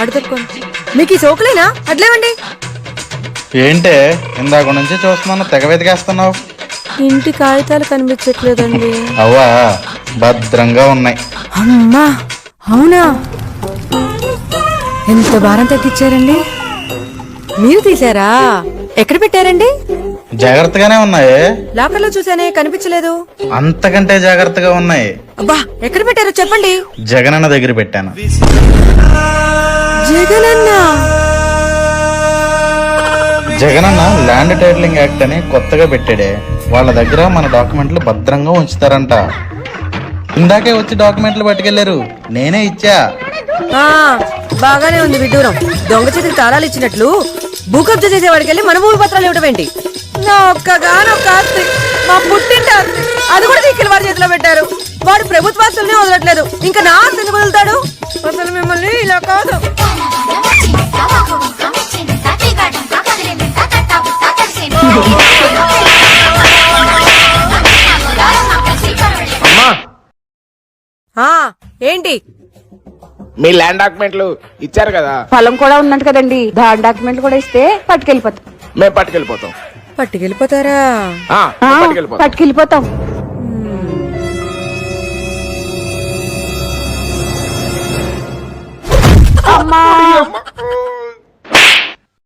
అడుగుకోండి మీకు ఈ సోకులేనా? అట్లేవండి. ఏంటే? ఇందాక నుంచి చూస్తున్నాను తెగ వెతికేస్తున్నావు. ఇంటి కాగితాలు కనిపించట్లేదండి. అవ్వా భద్రంగా ఉన్నాయి. అమ్మా అవునా? ఎంత భారం తగ్గించారండి? మీరు తీసారా ఎక్కడ పెట్టారండి? జాగ్రత్తగానే ఉన్నాయి. లాకర్లో చూసానే కనిపించలేదు. అంతకంటే జాగ్రత్తగా ఉన్నాయి. అబ్బా ఎక్కడ పెట్టారో చెప్పండి. జగనన్న దగ్గర పెట్టాను. Jagananna. Jagananna land titling act అని కొత్తగా పెట్టాడే. వాళ్ళ దగ్గర మన డాక్యుమెంట్లు భద్రంగా ఉంచుతారంట. ఇందాకే వచ్చి డాక్యుమెంట్లు పట్టుకెళ్ళారు నేనే ఇచ్చా. ఆ, బాగానే ఉంది విడ్డూరం. దొంగ చేతికి తాళాలు ఇచ్చినట్లు భూ కబ్జా చేసేవాడికి వెళ్ళి మన భూమి పత్రాలు ఇవ్వడం ఏంటి? నా ఒక్కగానొక్క ఆస్తి మా పుట్టింటి ఆస్తి అది కూడా తీసుకెళ్ళి వాడి చేతిలో పెట్టారు. వాడు ప్రభుత్వాస్తుల్ని వదలట్లేదు. ఇంకా నా ఆస్తి ఎందుకు వదులుతాడు? అసలు మిమ్మల్ని ఇలా కాదు. అమ్మా. ఆ ఏంటి? మీ ల్యాండ్ డాక్యుమెంట్లు ఇచ్చారు కదా? పొలం కూడా ఉందంట కదండి. దాని డాక్యుమెంట్ కూడా ఇస్తే పట్టుకెళ్ళిపోతాం. మేము పట్టుకెళ్ళిపోతాం. పట్టుకెళ్ళిపోతారా? ఆ, ఆ, మేము పట్టుకెళ్ళిపోతాం. పట్టుకెళ్ళిపోతాం అమ్మా.